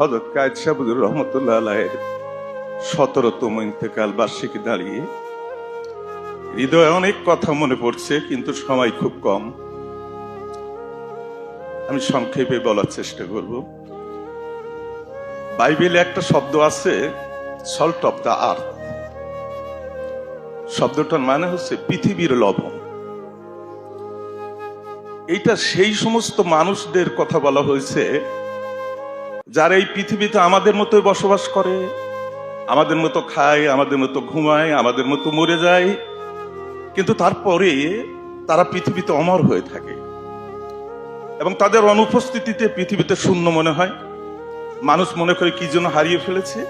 হজরত কায়েদ সাহুদুর রহমতুল্লাহ সতেরোতম ইন্তেকাল বার্ষিকী দাঁড়িয়ে হৃদয়ে অনেক কথা মনে পড়ছে, কিন্তু সময় খুব কম। আমি সংক্ষেপে বলার চেষ্টা করব। বাইবেলে একটা শব্দ আছে সল্ট অফ দ্য আর্থ শব্দটার মানে হচ্ছে পৃথিবীর লবণ। এইটা সেই সমস্ত মানুষদের কথা বলা হয়েছে যারা এই পৃথিবীতে আমাদের মতোই বসবাস করে, আমাদের মতো খায়, আমাদের মতো ঘুমায়, আমাদের মতো মরে যায়, কিন্তু তারপরে তারা পৃথিবীতে অমর হয়ে থাকে। এবং তাদের অনুপস্থিতিতে পৃথিবীতে শূন্য মনে হয়। মানুষ মনে করে কি জন্য হারিয়ে ফেলেছে।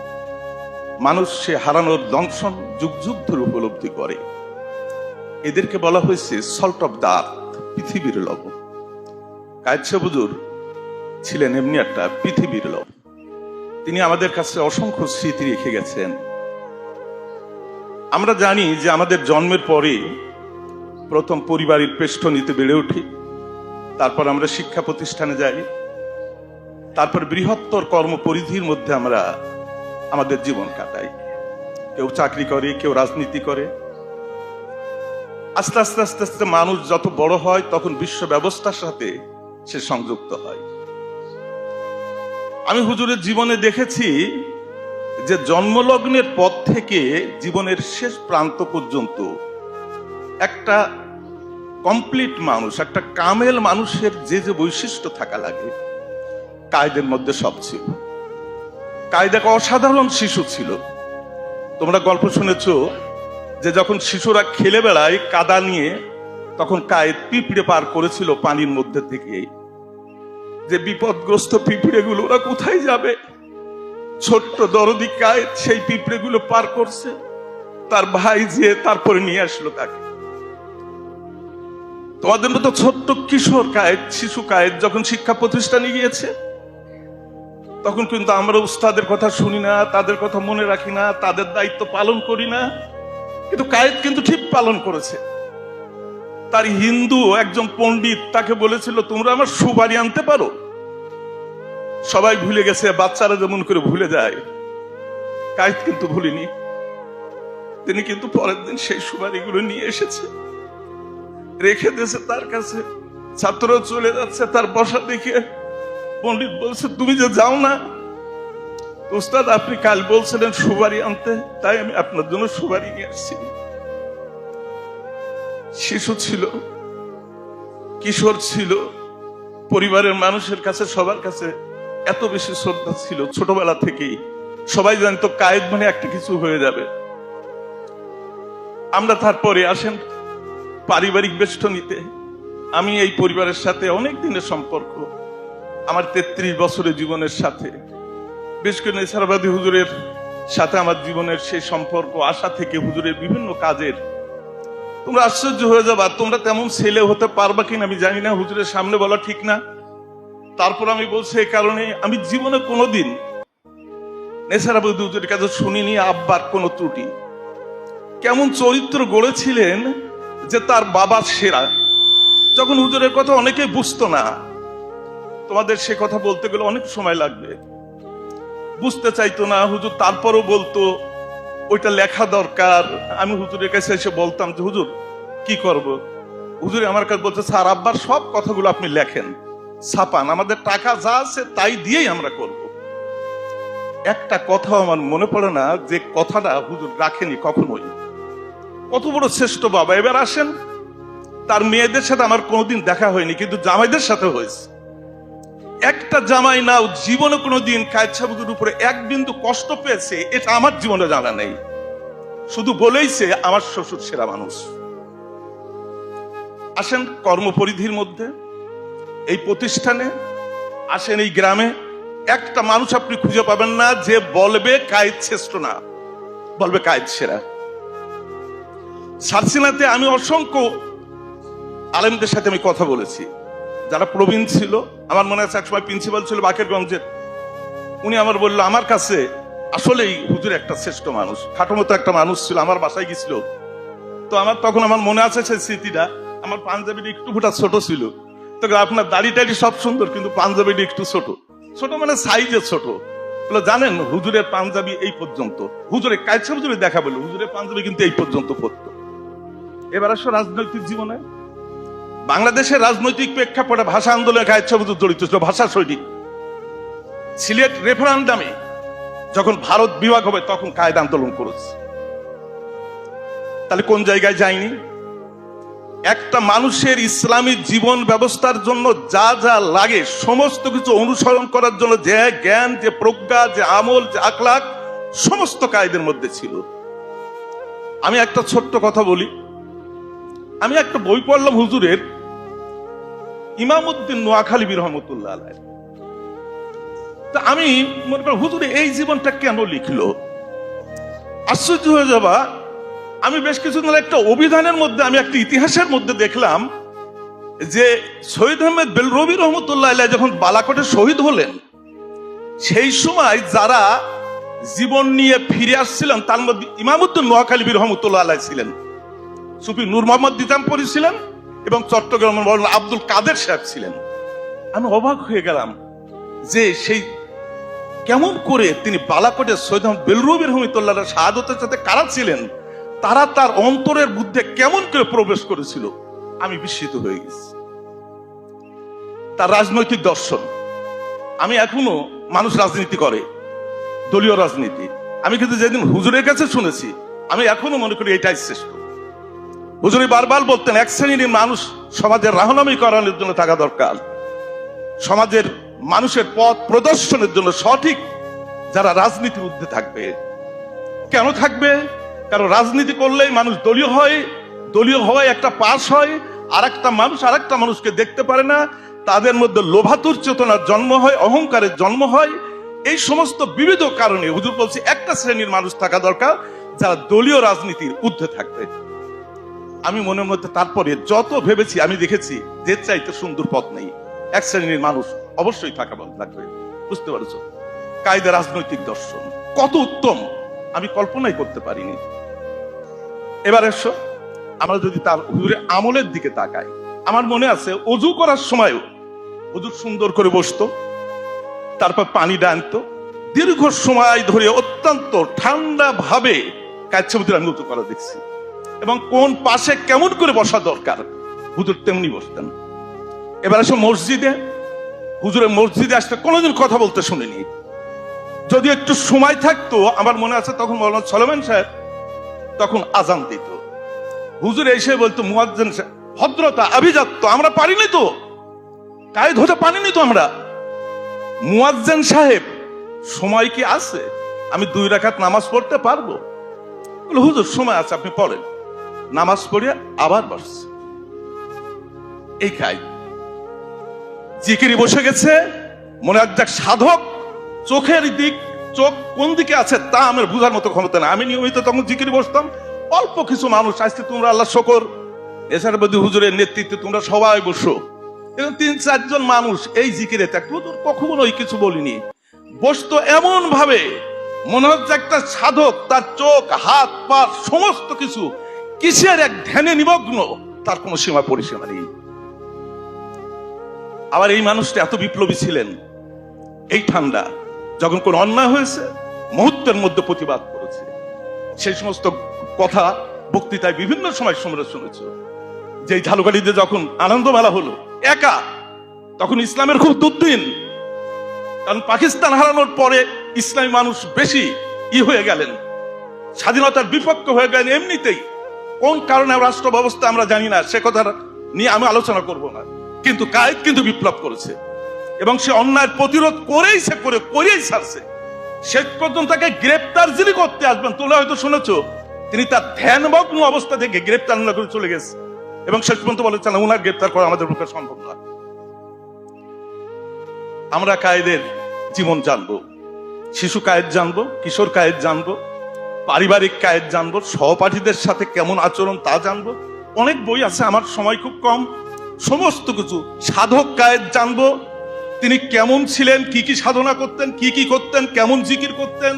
মানুষ সে হারানোর দংশন যুগ যুগ ধরে উপলব্ধি করে। এদেরকে বলা হয়েছে সল্ট অফ দা পৃথিবীর লবণ। কায়ছে বুজুর ছিলেন এমনি একটা পৃথিবীর লবণ তিনি আমাদের কাছে অসংখ্য স্মৃতি রেখে গেছেন। আমরা জানি যে আমাদের জন্মের পরে প্রথম পরিবারের পেষ্ট নিতে বেড়ে উঠি, তারপর আমরা শিক্ষা প্রতিষ্ঠানে যাই, তারপর বৃহত্তর কর্মপরিধির মধ্যে আমরা আমাদের জীবন কাটাই। কেউ চাকরি করে, কেউ রাজনীতি করে। আস্তে আস্তে আস্তে আস্তে মানুষ যত বড় হয়, তখন বিশ্ব ব্যবস্থার সাথে সে সংযুক্ত হয়। আমি হুজুরের জীবনে দেখেছি যে জন্মলগ্নের পর থেকে জীবনের শেষ প্রান্ত পর্যন্ত একটা কমপ্লিট মানুষ, একটা কামেল মানুষের যে যে বৈশিষ্ট্য থাকা লাগে, কায়দের মধ্যে সব ছিল। কায়দা অসাধারণ শিশু ছিল। তোমরা গল্প শুনেছ যে যখন শিশুরা খেলে বেড়ায়, কাদা নিয়ে তখন কায়েদ পিঁপড়ে পার করেছিল পানির মধ্যে থেকে। যে বিপদগ্রস্ত পিঁপড়েগুলো, ওরা কোথায় যাবে? ছোট্ট দরদি কায়েদ সেই পিঁপড়েগুলো পার করছে। তার ভাই যে তারপরে নিয়ে আসলো তাকে। তোমাদের মতো ছোট্ট কিশোর কায়েদ, শিশু কায়েদ যখন শিক্ষা প্রতিষ্ঠানে গিয়েছে, তখন কিন্তু আমরা উস্তাদের কথা শুনি না, তাদের কথা মনে রাখি না, তাদের দায়িত্ব পালন করি না। কিন্তু কায়েদ কিন্তু ঠিক পালন করেছে। তার হিন্দু একজন পণ্ডিত তাকে বলেছিল, তোমরা আমার সুবাড়ি আনতে পারো? সবাই ভুলে গেছে, বাচ্চারা যেমন করে ভুলে যায়। কায়েদ কিন্তু ভুলিনি। তিনি কিন্তু পরের দিন সেই সুবাড়িগুলো নিয়ে এসেছে। রেখে দিয়েছে তার কাছে। ছাত্র চলে যাচ্ছে তার বসা দেখে পণ্ডিত বলছে, তুমি যে যাও না, উস্তাদ, আপনি কাল বলছিলেন সুবারি আনতে, তাই আমি আপনার জন্য সুবারি নিয়ে আসছি। শিশু ছিল, কিশোর ছিল, পরিবারের মানুষের কাছে, সবার কাছে এত বেশি শ্রদ্ধা ছিল ছোটবেলা থেকেই। সবাই জানতো কায়েদ মানে একটা কিছু হয়ে যাবে। আমরা তারপরে আসেন পারিবারিক বেষ্টনীতে। আমি এই পরিবারের সাথে অনেক দিনের সম্পর্ক, আমার তেত্রিশ বছরের জীবনের সাথে। বিশেষ করে নেসারাবাদী হুজুরের সাথে আমার জীবনের সেই সম্পর্ক, আশা থেকে হুজুরের বিভিন্ন কাজের তোমরা আশ্চর্য হয়ে যাবা, তোমরা তেমন ছেলে হতে পারবা কিনা আমি জানি না, হুজুরের সামনে বলা ঠিক না। তারপর আমি বলছি এই কারণে আমি জীবনে কোনোদিন নেসারাবাদী হুজুরের কাছে শুনিনি আব্বার কোনো ত্রুটি। কেমন চরিত্র গড়েছিলেন যে তার বাবা সেরা। যখন হুজুরের কথা অনেকে বুঝতো না, তোমাদের সে কথা বলতে গেলে অনেক সময় লাগবে। বুঝতে চাইতো না, হুজুর তারপরও বলতো ওইটা লেখা দরকার। আমি হুজুরের কাছে এসে বলতাম যে, হুজুর, কি করব? হুজুর আমার কাছে বলছে, স্যার, আব্বার সব কথাগুলো আপনি লেখেন। ছাপান। আমাদের টাকা যা আছে তাই দিয়েই আমরা করব। একটা কথা আমার মনে পড়ে না যে কথাটা হুজুর রাখেনি কখনোই। কত বড় শ্রেষ্ঠ বাবা। এবার আসেন, তার মেয়েদের সাথে আমার কোনোদিন দেখা হয়নি, কিন্তু জামাইদের সাথে হয়েছে। একটা জামাই নাও, জীবনে কোনো কোনোদিন কায়ছাবুদের উপরে এক বিন্দু কষ্ট পেয়েছে, এটা আমার জীবনে জানা নেই। শুধু বলেইছে, আমার শ্বশুর সেরা মানুষ। আসেন কর্মপরিধির মধ্যে, এই প্রতিষ্ঠানে, আসেন এই গ্রামে। একটা মানুষ আপনি খুঁজে পাবেন না যে বলবে কায়েদ শ্রেষ্ঠ না, বলবে কায়েদ সেরা। সারসিনাতে আমি অসংখ্য আলেমদের সাথে আমি কথা বলেছি। যারা প্রবীণ ছিল আমার মনে আছে একসময় প্রিন্সিপাল ছিল বাকের বাকেরগঞ্জের। উনি আমার বলল, আমার কাছে আসলেই হুজুর একটা শ্রেষ্ঠ মানুষ খাটো মতো একটা মানুষ ছিল, আমার বাসায় গেছিল তো আমার তখন আমার মনে আছে সেই স্মৃতিটা, আমার পাঞ্জাবিটা একটু ফুটা ছোট ছিল। তো আপনার দাড়ি টাড়ি সব সুন্দর, কিন্তু পাঞ্জাবিটা একটু ছোট। ছোট মানে সাইজে ছোট। বলে জানেন, হুজুরের পাঞ্জাবি এই পর্যন্ত। হুজুরে কায়সা হুজুরে দেখা বলে হুজুরের পাঞ্জাবি কিন্তু এই পর্যন্ত পড়তো। এবার আসো রাজনৈতিক জীবনে। বাংলাদেশের রাজনৈতিক প্রেক্ষাপটে ভাষা আন্দোলনে হুজুর জড়িত ছিল, ভাষা সৈনিক। সিলেট রেফারেন্ডামে যখন ভারত বিভাগ হবে, তখন কায়দা আন্দোলন করেছে। তাহলে কোন জায়গায় যায়নি? একটা মানুষের ইসলামী জীবন ব্যবস্থার জন্য যা যা লাগে, সমস্ত কিছু অনুসরণ করার জন্য যে জ্ঞান, যে প্রজ্ঞা, যে আমল, যে আকলাক সমস্ত কায়দের মধ্যে ছিল। আমি একটা ছোট্ট কথা বলি। আমি একটা বই পড়লাম হুজুরের ইমামউদ্দিন নোয়াখালী রহমতুল্লাহ আলাই তা আমি মনে করি, হুজুরে, এই জীবনটা কেন লিখলো? আশ্চর্য হয়ে যাবা, আমি বেশ কিছুদিন একটা অভিধানের মধ্যে, আমি একটা ইতিহাসের মধ্যে দেখলাম যে শহীদ আহমেদ বেল বেলরবি রহমতুল্লাহ আলাইহ যখন বালাকোটে শহীদ হলেন, সেই সময় যারা জীবন নিয়ে ফিরে আসছিলেন, তার মধ্যে ইমামুদ্দিন নোয়াখালী রহমতুল্লাহ আলাইহ ছিলেন। সুফি নূর মোহাম্মদ দিতামপুরি ছিলেন এবং চট্টগ্রামের মৌলানা আব্দুল কাদের সাহেব ছিলেন। আমি অবাক হয়ে গেলাম যে সেই কেমন করে তিনি বালাকোটে সৈয়দ আহমদ বেলরবি রহমতুল্লাহ শাহাদতের সাথে কারা ছিলেন, তারা তার অন্তরের বুদ্ধে কেমন করে প্রবেশ করেছিল, আমি বিস্মিত হয়ে গেছি। তার রাজনৈতিক দর্শন। আমি এখনও মানুষ রাজনীতি করে, দলীয় রাজনীতি। আমি কিন্তু যেদিন হুজুরের কাছে শুনেছি, আমি এখনও মনে করি এটাই শ্রেষ্ঠ। হুজুরি বারবার বলতেন, এক শ্রেণির মানুষ সমাজের রাহনামি করানোর জন্য থাকা দরকার। সমাজের মানুষের পথ প্রদর্শনের জন্য সঠিক যারা রাজনীতির ঊর্ধ্বে থাকবে। কেন থাকবে? কারণ রাজনীতি করলেই মানুষ দলীয় হয়, দলীয় হওয়ায় একটা পাস হয় আর একটা মানুষ আর একটা মানুষকে দেখতে পারে না, তাদের মধ্যে লোভাতুর চেতনার জন্ম হয়, অহংকারের জন্ম হয়। এই সমস্ত বিবিধ কারণে হুজুর বলছি, একটা শ্রেণির মানুষ থাকা দরকার যারা দলীয় রাজনীতির ঊর্ধ্বে থাকবে। আমি মনের মধ্যে তারপরে যত ভেবেছি, আমি দেখেছি যে চাইতে সুন্দর পথ নেই। এক শ্রেণির মানুষ অবশ্যই থাকা লাগবে। বুঝতে পারছ? কায়দা রাজনৈতিক দর্শন। কত উত্তম, আমি কল্পনাই করতে পারিনি। এবার এসো, আমরা যদি তার হুজুরের আমলের দিকে তাকাই। আমার মনে আছে অজু করার সময়ও হুজুর সুন্দর করে বসতো, তারপর পানি ডানতো, দীর্ঘ সময় ধরে অত্যন্ত ঠান্ডা ভাবে কাচ্ছবুদের আমি উজু করা দেখছি। এবং কোন পাশে কেমন করে বসা দরকার? হুজুর তেমনি বসতেন। এবার এসে মসজিদে। হুজুরের মসজিদে আসতে কোনোদিন কথা বলতে শুনিনি। যদি একটু সময় থাকতো, আমার মনে আছে তখন মৌলানা সলমান সাহেব তখন আজান দিত। হুজুর এসে বলতো, মুয়াজ্জিন ভদ্রতা, আভিজাত্য, আমরা পারিনি তো। গায়ে ধরে পারিনি তো আমরা। মুয়াজ্জিন সাহেব, সময় কি আছে? আমি দুই রাখাত নামাজ পড়তে পারব? হুজুর, সময় আছে, আপনি পড়েন। নামাজ পড়িয়া আবার বসছে। এই খাই। জিকিরি বসে গেছে। মনে এক সাধক, চোখের দিক, চোখ কোন দিকে আছে তা আমার বোঝার মতো ক্ষমতা না আমি নিয়মিত তখন জিকিরি বসতাম। অল্প কিছু মানুষ, আজকে তোমরা আল্লাহ শকর। এছাড়া বদি হুজুরের নেতৃত্বে তোমরা সবাই বসো। এবং তিন, চারজন মানুষ এই জিকিরে থাকতো হুজুর কখনোই কিছু বলিনি। বসতো এমন ভাবে মনে হচ্ছে একটা সাধক, তার চোখ, হাত, পা, সমস্ত কিছু কিসের এক ধ্যানে নিমগ্ন? তার কোনো সীমা পরিসীমা নেই। আবার এই মানুষটা এত বিপ্লবী ছিলেন, এই ঠান্ডা, যখন কোন অন্যায় হয়েছে, মুহূর্তের মধ্যে প্রতিবাদ করেছে। সেই সমস্ত কথা বক্তৃতায় বিভিন্ন সময় তোমরা শুনেছ। যে ঝালুকালিতে যখন আনন্দ মেলা হলো, একা, তখন ইসলামের খুব দুর্দিন। কারণ পাকিস্তান হারানোর পরে ইসলামী মানুষ বেশি ই হয়ে গেলেন, স্বাধীনতার বিপক্ষ হয়ে গেলেন এমনিতেই। কোন কারণে রাষ্ট্র ব্যবস্থা আমরা জানি না, সে কথা নিয়ে আমি আলোচনা করব না। কিন্তু কায়েদ কিন্তু বিপ্লব করেছে। এবং সে অন্যায় প্রতিরোধ করেই সে করে করেই ছাড়ছে। শেষ পর্যন্ত তাকে গ্রেপ্তার যিনি করতে আসবেন, তোমরা হয়তো শুনেছ, তিনি তার ধ্যানমগ্ন অবস্থা থেকে গ্রেপ্তার না করে চলে গেছে। এবং শেষ পর্যন্ত বলেছেন ওনার গ্রেপ্তার করা আমাদের পক্ষে সম্ভব নয়। আমরা কায়েদের জীবন জানব, শিশু কায়েদ জানব, কিশোর কায়েদ জানব পারিবারিক কায়েদ জানব, সহপাঠীদের সাথে কেমন আচরণ তা জানব। অনেক বই আছে, আমার সময় খুব কম। সমস্ত কিছু সাধক কায়েদ জানব, তিনি কেমন ছিলেন, কি কি সাধনা করতেন, কি কি করতেন, কেমন জিকির করতেন।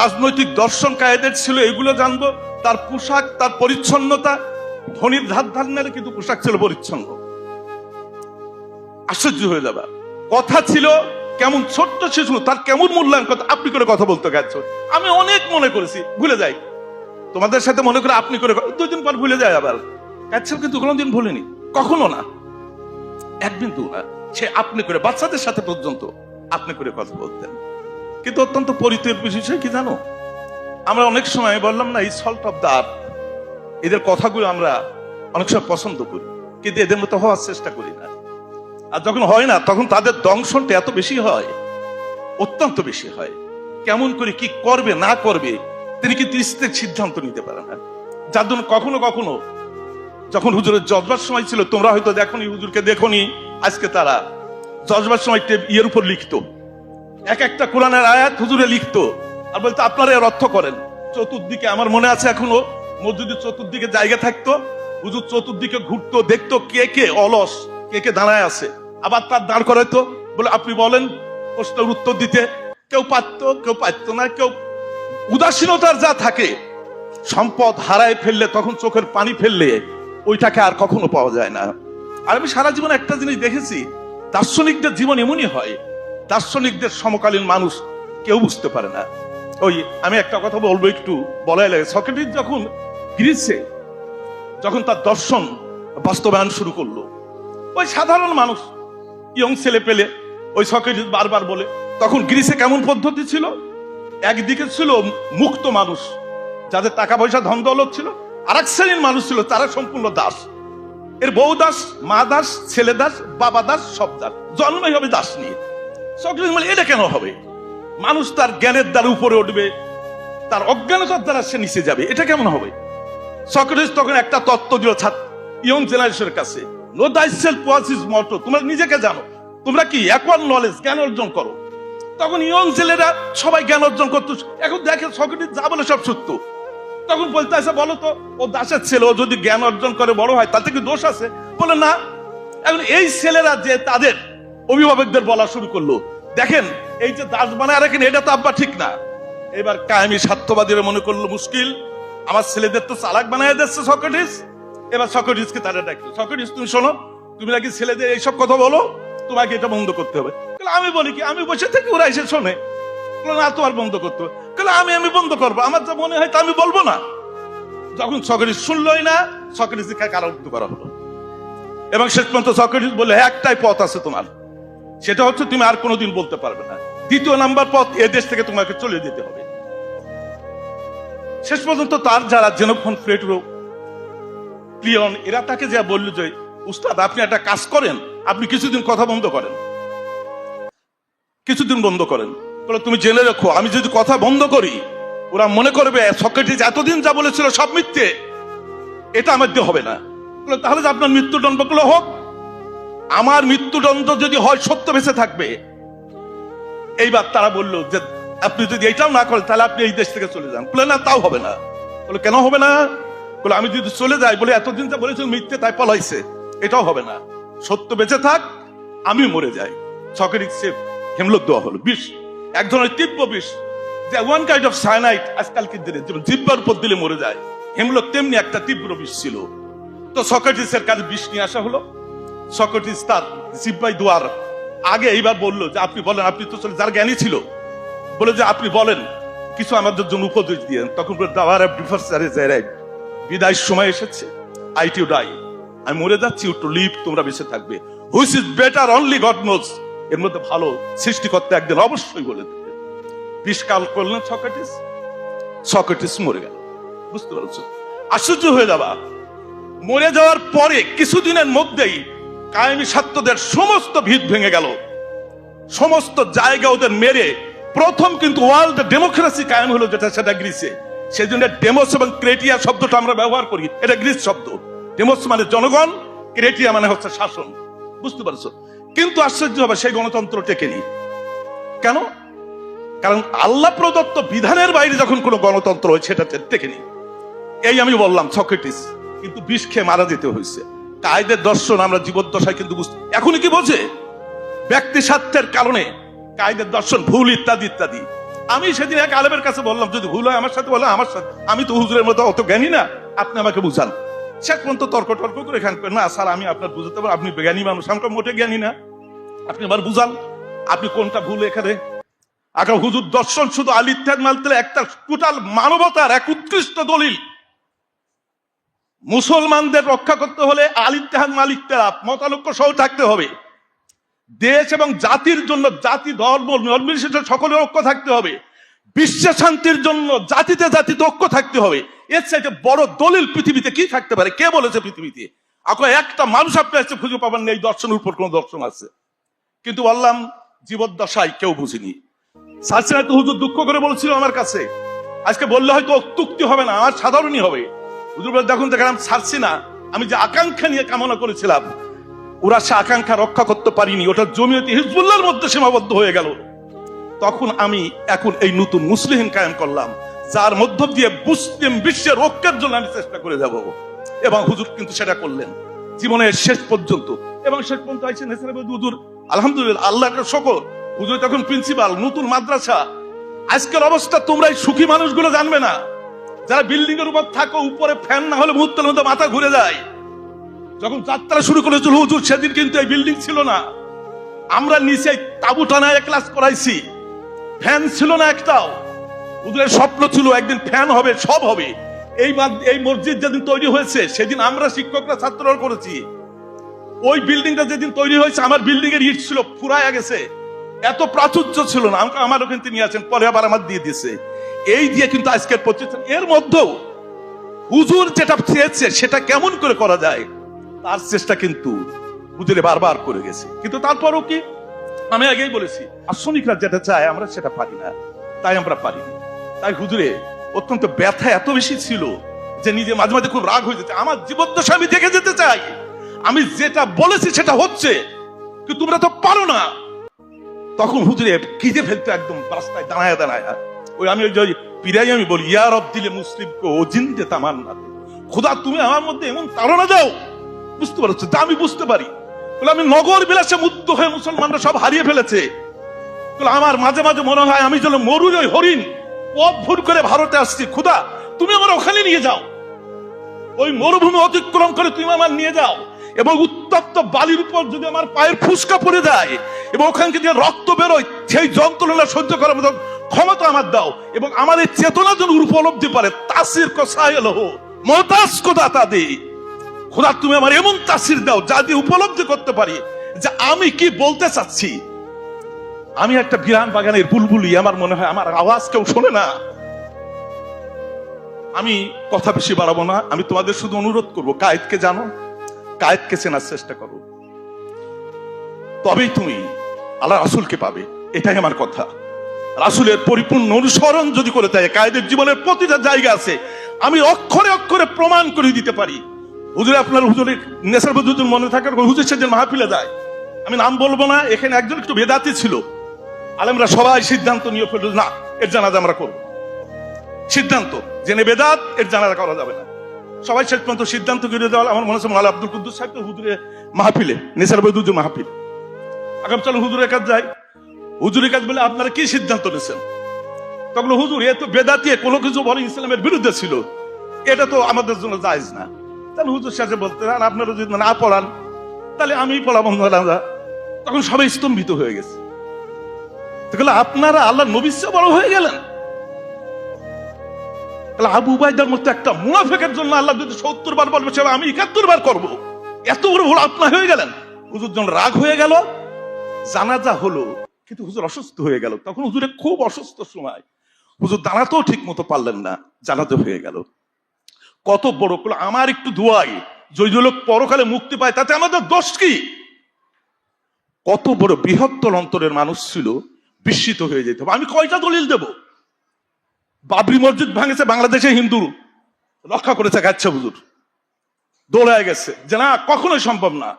রাজনৈতিক দর্শন কায়েদের ছিল, এগুলো জানব। তার পোশাক, তার পরিচ্ছন্নতা, ধনির ধার ধার কিন্তু পোশাক ছিল পরিচ্ছন্ন। আশ্চর্য হয়ে যাবে। কথা ছিল কেমন ছোট্ট শিশু তার কেমন মূল্যায়ন কথা আপনি করে কথা বলতে গেছো আমি অনেক মনে করেছি, ভুলে যাই। তোমাদের সাথে মনে করে আপনি করে দুই দিন পর ভুলে যায় আবার। কাছে কিন্তু কোনোদিন ভুলিনি, কখনো না। এক বিন্দু না, সে আপনি করে বাচ্চাদের সাথে পর্যন্ত আপনি করে কথা বলতেন। কিন্তু অত্যন্ত পরিতের বিষয় কি জানো? আমরা অনেক সময় বললাম না, এই সল্ট অফ দা এদের কথাগুলো আমরা অনেক সময় পছন্দ করি, কিন্তু এদের মতো হওয়ার চেষ্টা করি না। আর যখন হয় না, তখন তাদের দংশনটা এত বেশি হয়, অত্যন্ত বেশি হয়। কেমন করে কি করবে, না করবে, তিনি কিন্তু স্থির সিদ্ধান্ত নিতে পারে না। যার জন্য কখনো কখনো যখন হুজুরের জজবার সময় ছিল, তোমরা হয়তো দেখনি, হুজুরকে দেখনি, আজকে তারা জজবার সময় টেপ ইয়ের উপর লিখতো। এক একটা কোরআনের আয়াত হুজুরে লিখতো, আর বলতো, আপনারা এর অর্থ করেন। চতুর্দিকে আমার মনে আছে এখনও, মসজিদের চতুর্দিকে জায়গা থাকতো, হুজুর চতুর্দিকে ঘুরতো, দেখতো কে কে অলস। কে কে দাঁড়ায় আছে? আবার তার দাঁড় করাইতো বলে, আপনি বলেন, প্রশ্নের উত্তর দিতে। কেউ পারতো কেউ পারতো না, কেউ উদাসীনতার যা থাকে, সম্পদ হারায় ফেললে, তখন চোখের পানি ফেললে, ওইটাকে আর কখনো পাওয়া যায় না। আর আমি সারা জীবন একটা জিনিস দেখেছি, দার্শনিকদের জীবন এমনই হয়, দার্শনিকদের সমকালীন মানুষ কেউ বুঝতে পারে না। ওই, আমি একটা কথা বলব একটু, বলাই লাগে। সকেটিস যখন গ্রিসে, যখন তার দর্শন, বাস্তবায়ন শুরু করল ওই সাধারণ মানুষ, ইয়ং ছেলে পেলে, ওই সকেটিস বারবার বলে, তখন গ্রিসে কেমন পদ্ধতি ছিল? একদিকে ছিল মুক্ত মানুষ, যাদের টাকা পয়সা ধন দৌলত ছিল আর এক শ্রেণির মানুষ ছিল, তারা সম্পূর্ণ দাস। এর বউ দাস, মা দাস, ছেলে দাস, বাবা দাস, সব দাস, জন্মই হবে দাস নিয়ে। সক্রেটিস বলে, এটা কেন হবে? মানুষ তার জ্ঞানের দ্বারা উপরে উঠবে, তার অজ্ঞানতার দ্বারা সে নিচে যাবে, এটা কেমন হবে? সক্রেটিস তখন একটা তত্ত্ব দিল, ছাত্র, ইয়ং জেনারেশনের কাছে নো দাই সেলফ ওয়াজ ইজ তোমরা নিজেকে জানো। তোমরা কি অ্যাকোয়ার নলেজ জ্ঞান অর্জন করো? তখন ইয়ং ছেলেরা সবাই জ্ঞান অর্জন করতো। এখন দেখে সক্রেটিস যা বলে সব সত্য। তখন বলতে আসে, বলো তো, ও দাসের ছেলে, ও যদি জ্ঞান অর্জন করে, বড় হয়, তাতে কি দোষ আছে? বলে, না। এখন এই ছেলেরা যে তাদের অভিভাবকদের বলা শুরু করল, দেখেন, এই যে দাস বানায় রাখেন, এটা তো আব্বা ঠিক না। এবার কায়েমি স্বার্থবাদীরা মনে করল, মুশকিল, আমার ছেলেদের তো চালাক বানায় দিচ্ছে সক্রেটিস এবার সক্রেটিসকে তারা ডাকলো। সক্রেটিস তুমি শোনো তুমি নাকি ছেলেদের এইসব কথা বলো? তোমাকে এটা বন্ধ করতে হবে। আমি বলি কি আমি বসে থাকি ওরা এসে শোনে। না তোমার বন্ধ করতে হবে। আমি আমি বন্ধ করব। আমার যা মনে হয় তা আমি বলব না। যখন সক্রেটিস শুনলই না সক্রেটিসকে কারারুদ্ধ করা হলো? এবং শেষ পর্যন্ত সক্রেটিস বলে "হ্যাঁ, একটাই পথ আছে তোমার। সেটা হচ্ছে তুমি আর কোনোদিন বলতে পারবে না। দ্বিতীয় নাম্বার পথ এ দেশ থেকে তোমাকে চলে যেতে হবে। শেষ পর্যন্ত তার যারা জেনোফোন ফ্রেটরো প্লিয়ন এরা তাকে যা বলল যে, উস্তাদ, আপনি একটা কাজ করেন, আপনি কিছুদিন কথা বন্ধ করেন। কিছুদিন বন্ধ করেন। বলে, তুমি জেনে রাখো, আমি যদি কথা বন্ধ করি, ওরা মনে করবে, সক্রেটিস এতদিন যা বলেছিল সব মিথ্যে। এটা আমার দিয়ে হবে না। তাহলে আপনার মৃত্যুদণ্ডগুলো হোক। আমার মৃত্যুদণ্ড যদি হয়, সত্য বেঁচে থাকবে। এইবার তারা বলল যে, আপনি যদি এটাও না করেন, তাহলে আপনি এই দেশ থেকে চলে যান। বলে, না, তাও হবে না। বলে, কেন হবে না? বলে, আমি যদি চলে যাই, বলে, এতদিন যা বলেছিল মিথ্যে, তাই পলাইছে। এটাও হবে না। সত্য বেঁচে থাক, আমি মরে যাই। সকেরিক সে হেমলোক দেওয়া হলো। বিষ, এক ধরনের তীব্র বিষ, যে ওয়ান কাইন্ড অফ সায়ানাইট আজকালকের দিনে যেমন জিব্বার উপর দিলে মরে যায়। হেমলোক তেমনি একটা তীব্র বিষ ছিল। তো সক্রেটিসের কাছে বিষ নিয়ে আসা হলো। সক্রেটিস তার জিব্বাই দুয়ার আগে এইবার বলল যে, আপনি বলেন, আপনি তো যার জ্ঞানী ছিল। বলে যে, আপনি বলেন, কিছু আমাদের জন্য উপদেশ দিয়েন। তখন দাওয়ার ডিফার্সারে যায় বিদায়ের সময় এসেছে। আই টু ডাই আমি মরে যাচ্ছি টু লিভ তোমরা বেঁচে থাকবে। Which is better only God knows এর মধ্যে ভালো সৃষ্টিকর্তা একদিন অবশ্যই বলে দেবে। বিষকাল করলেন সক্রেটিস? সক্রেটিস মরে গেল। বুঝতে পারছ? আশ্চর্য হয়ে যাবা। মরে যাওয়ার পরে কিছুদিনের মধ্যেই কায়েমি ছাত্রদের সমস্ত ভিত ভেঙে গেল। সমস্ত জায়গা ওদের মেরে। প্রথম কিন্তু ওয়ার্ল্ড ডেমোক্রেসি কায়েম হলো যেটা, সেটা গ্রিসে। সেই জন্য ডেমোস এবং ক্রেটিয়া শব্দটা আমরা ব্যবহার করি। এটা গ্রিস শব্দ। ডেমোস মানে জনগণ, ক্রেটিয়া মানে হচ্ছে শাসন। বুঝতে পারছ? কিন্তু আশ্চর্য হবে, সেই গণতন্ত্র টেকেনি। কেন? কারণ আল্লাহ প্রদত্ত বিধানের বাইরে যখন কোনো গণতন্ত্র হয়, সেটা টেকেনি। এই আমি বললাম, সক্রেটিস, কিন্তু বিষ খেয়ে মারা যেতে হয়েছে। কায়দের দর্শন আমরা জীবদ্দশায় কিন্তু বুঝতে এখনই কি বোঝে? ব্যক্তি স্বার্থের কারণে কায়দের দর্শন, ভুল ইত্যাদি ইত্যাদি। আমি সেদিন এক আলেমের কাছে বললাম, যদি ভুল হয় আমার সাথে বলো, আমার সাথে। আমি তো হুজুরের মতো অত জ্ঞানী না, আপনি আমাকে বুঝান। শেষ পর্যন্ত তর্ক টর্ক করে এখান না স্যার, আমি আপনার বুঝতে পারব, আপনি জ্ঞানী মানুষ আমাকে মোটে জ্ঞানী না। আপনি আবার বুঝান, আপনি কোনটা ভুল এখানে? আগে হুজুর দর্শন শুধু আল ইত্তেহাদ মানতে একটা টোটাল মানবতার এক উৎকৃষ্ট দলিল। মুসলমানদের রক্ষা করতে হলে আল ইত্তেহাদ মালিক তেরাপ সহ থাকতে হবে। দেশ এবং জাতির জন্য জাতি, ধর্ম, নির্বিশেষে সকলের ঐক্য থাকতে হবে। বিশ্ব শান্তির জন্য জাতিতে জাতিতে ঐক্য থাকতে হবে। এর চাইতে বড় দলিল পৃথিবীতে কি থাকতে পারে? কে বলেছে পৃথিবীতে? আপনার একটা মানুষ আপনি আসছে খুঁজে পাবেন না, এই দর্শনের উপর কোন দর্শন আছে। কিন্তু বললাম, জীবদ্দশায় কেউ বুঝিনি। সালসিনা তো হুজুর দুঃখ করে বলছিল আমার কাছে, আজকে বললে হয়তো অত্যুক্তি হবে না, আমার সাধারণই হবে। হুজুর দেখুন, দেখলাম ছাড়ছি না আমি যে আকাঙ্ক্ষা নিয়ে কামনা করেছিলাম ওরা সে আকাঙ্ক্ষা রক্ষা করতে পারিনি। ওটা জমিয়তি হিজবুল্লাহর মধ্যে সীমাবদ্ধ হয়ে গেল। তখন আমি এখন এই নতুন মুসলিম কায়েম করলাম, যার মধ্য দিয়ে মুসলিম বিশ্বের ঐক্যের জন্য আমি চেষ্টা করে যাব। এবং হুজুর কিন্তু সেটা করলেন। জীবনের শেষ পর্যন্ত। এবং শেষ পর্যন্ত আইসেন হুজুর, আলহামদুলিল্লাহ আল্লাহকে সকল হুজুর তখন প্রিন্সিপাল নতুন মাদ্রাসা। আজকের অবস্থা তোমরা এই সুখী মানুষগুলো জানবে না। যারা বিল্ডিং এর উপর থাকো, উপরে ফ্যান না হলে মুহূর্তের মধ্যে মাথা ঘুরে যায়। যখন যাত্রা শুরু করেছিল, হুজুর, সেদিন কিন্তু এই বিল্ডিং ছিল না। আমরা নিচে তাবু টানায় ক্লাস করাইছি। ফ্যান ছিল না একটাও। হুজুরের স্বপ্ন ছিল, একদিন ফ্যান হবে, সব হবে। এই এই মসজিদ যেদিন তৈরি হয়েছে, সেদিন আমরা শিক্ষকরা ছাত্ররা করেছি। ওই বিল্ডিংটা যেদিন তৈরি হয়েছে, আমার বিল্ডিং এর ইট ছিল ফুরায়া গেছে। এত প্রাচুর্য ছিল না, আমাকে আমার ওখানে তিনি আছেন পরে আবার আমার দিয়ে দিয়েছে। এই দিয়ে কিন্তু আজকের প্রতিষ্ঠান এর মধ্যেও হুজুর যেটা চেয়েছে, সেটা কেমন করে করা যায়? তার চেষ্টা কিন্তু হুজুরে বারবার করে গেছে। কিন্তু তারপরও কি? আমি আগেই বলেছি আসনিকরা যেটা চায় আমরা সেটা পারি না। তাই আমরা পারিনি তাই হুজুরে, অত্যন্ত ব্যথা এত বেশি ছিল যে নিজে মাঝে মাঝে খুব রাগ হয়ে যেতে। আমার জীবদ্দশা আমি দেখে যেতে চাই। আমি যেটা বলেছি সেটা হচ্ছে কিন্তু তোমরা তো পারো না। তখন হুজুরে কিজে ফেলতে একদম রাস্তায় দাঁড়ায় দাঁড়ায়। ওই আমি ওই পিরাই আমি বলি ইয়ার অব দিলে মুসলিমকে ও জিন্দে তামান না খোদা, তুমি আমার মধ্যে এমন তাড়না দাও বুঝতে পারছ? তা আমি বুঝতে পারি। বলে আমি নগর বিলাসে মুগ্ধ হয়ে মুসলমানরা সব হারিয়ে ফেলেছে। আমার মাঝে মাঝে মনে হয় আমি যেন মরুর ওই হরিণ পথ ভুর করে ভারতে আসছি। খুদা, তুমি আমার ওখানে নিয়ে যাও। ওই মরুভূমি অতিক্রম করে তুমি আমার নিয়ে যাও। এবং উত্তপ্ত বালির উপর যদি আমার পায়ের ফুসকা পড়ে যায় এবং ওখান থেকে রক্ত বেরোয়, সেই যন্ত্রণা সহ্য করার মতো ক্ষমতা আমার দাও। এবং আমার এই চেতনা যেন উপলব্ধি পারে। তাসির কষায় লহ মতাস কোথা তাদের খোদা, তুমি আমার এমন তাসির দাও যা দিয়ে উপলব্ধি করতে পারি যে আমি কি বলতে চাচ্ছি। আমি একটা বিরান বাগানের বুলবুলি, আমার মনে হয় আমার আওয়াজ কেউ শোনে না। আমি কথা বেশি বাড়াবো না, আমি তোমাদের শুধু অনুরোধ করব, কায়েদকে জানো, কায়েদকে চেনার চেষ্টা করো। তবেই তুমি আল্লাহ রাসুলকে পাবে, এটাই আমার কথা। রাসুলের পরিপূর্ণ অনুসরণ যদি করে দেয়, কায়েদের জীবনের প্রতিটা জায়গা আছে, আমি অক্ষরে অক্ষরে প্রমাণ করে দিতে পারি। হুজুরে, আপনার হুজুরের নেশার হুজুর মনে থাকার হুজুর সেদিন মাহফিলে যায়। আমি নাম বলব না, এখানে একজন একটু বেদাতি ছিল। আলেমরা সবাই সিদ্ধান্ত নিয়ে ফেলল, না, এর জানাজা আমরা করব। সিদ্ধান্ত জেনে বেদাত, এর জানাজা করা যাবে না। সবাই শেষ পর্যন্ত সিদ্ধান্ত করে দেওয়া আমার মনে হচ্ছে মালা আব্দুল কুদ্দুস সাহেব তো হুজুরে মাহফিলে, নেশার বৈদুজুর মাহফিল। আগাম চলো হুজুরের কাজ যাই। হুজুরের কাজ বলে, আপনারা কি সিদ্ধান্ত নিয়েছেন? তখন হুজুর, এ তো বেদাতিয়ে কোনো কিছু বলে ইসলামের বিরুদ্ধে ছিল। এটা তো আমাদের জন্য জায়েজ না। তাহলে হুজুর শেষে বলতে আর আপনারা যদি না পড়ান, তাহলে আমি পড়াবো না তখন সবাই স্তম্ভিত হয়ে গেছে। তাহলে আপনারা আল্লাহ নবিশ্য বড় হয়ে গেলেন। তাহলে আবু বাইদার মতো একটা মুনাফেকের জন্য আল্লাহ যদি সত্তর বার বলবে সে আমি একাত্তর বার করব। এত বড় ভুল আপনার হয়ে গেলেন। হুজুর যখন রাগ হয়ে গেল, জানাজা হলো, কিন্তু হুজুর অসুস্থ হয়ে গেল। তখন হুজুরে খুব অসুস্থ সময়। হুজুর দাঁড়াতেও ঠিক মতো পারলেন না জানাতে হয়ে গেল। কত বড় আমার একটু দোয়াই যদি লোক পরকালে মুক্তি পায়, তাতে আমাদের দোষ কি? কত বড় বৃহত্তর অন্তরের মানুষ ছিল, বিস্মিত হয়ে যেতে হবে। আমি কয়টা দলিল দেব? বাবরি মসজিদ ভাঙেছে বাংলাদেশে হিন্দু। রক্ষা করেছে গাচ্ছা হুজুর। দৌড়ায় গেছে। যে না, কখনোই সম্ভব না।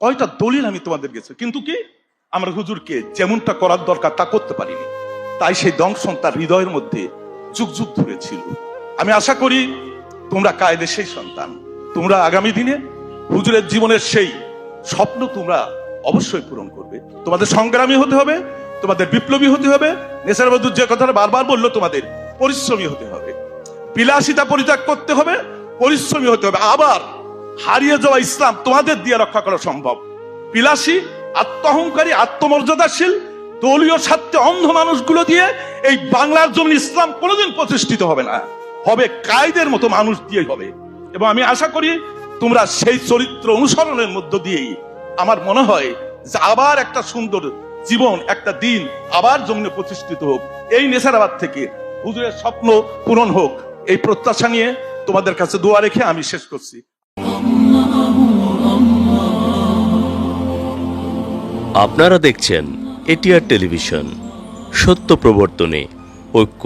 কয়টা দলিল আমি তোমাদের গেছে। কিন্তু কি? আমরা হুজুরকে যেমনটা করার দরকার তা করতে পারিনি। তাই সেই দংশন তার হৃদয়ের মধ্যে যুগ যুগ ধরে ছিল। আমি আশা করি তোমরা কায়দের সেই সন্তান। তোমরা আগামী দিনে হুজুরের জীবনের সেই স্বপ্ন তোমরা অবশ্যই পূরণ করবে। তোমাদের সংগ্রামী হতে হবে, তোমাদের বিপ্লবী হতে হবে নেশার বন্ধু যে কথাটা বারবার বলল, তোমাদের পরিশ্রমী হতে হবে। বিলাসিতা পরিত্যাগ করতে হবে, পরিশ্রমী হতে হবে। আবার হারিয়ে যাওয়া ইসলাম তোমাদের দিয়ে রক্ষা করা সম্ভব। বিলাসী, আত্মহংকারী, আত্মমর্যাদাশীল, দলীয় স্বার্থে অন্ধ মানুষগুলো দিয়ে এই বাংলার জন্য ইসলাম কোনোদিন প্রতিষ্ঠিত হবে না। হবে কায়দের মতো মানুষ দিয়ে হবে। এবং আমি আশা করি তোমরা সেই চরিত্র অনুসরণের মধ্য দিয়েই আমার মনে হয় যে আবার একটা সুন্দর জীবন, একটা দিন আবার জমিনে প্রতিষ্ঠিত হোক। এই নেশারাবাদ থেকে হুজুরের স্বপ্ন পূরণ হোক, এই প্রত্যাশা নিয়ে তোমাদের কাছে দোয়া রেখে আমি শেষ করছি। আপনারা দেখছেন এটিআর টেলিভিশন, সত্য প্রবর্তনে ঐক্য।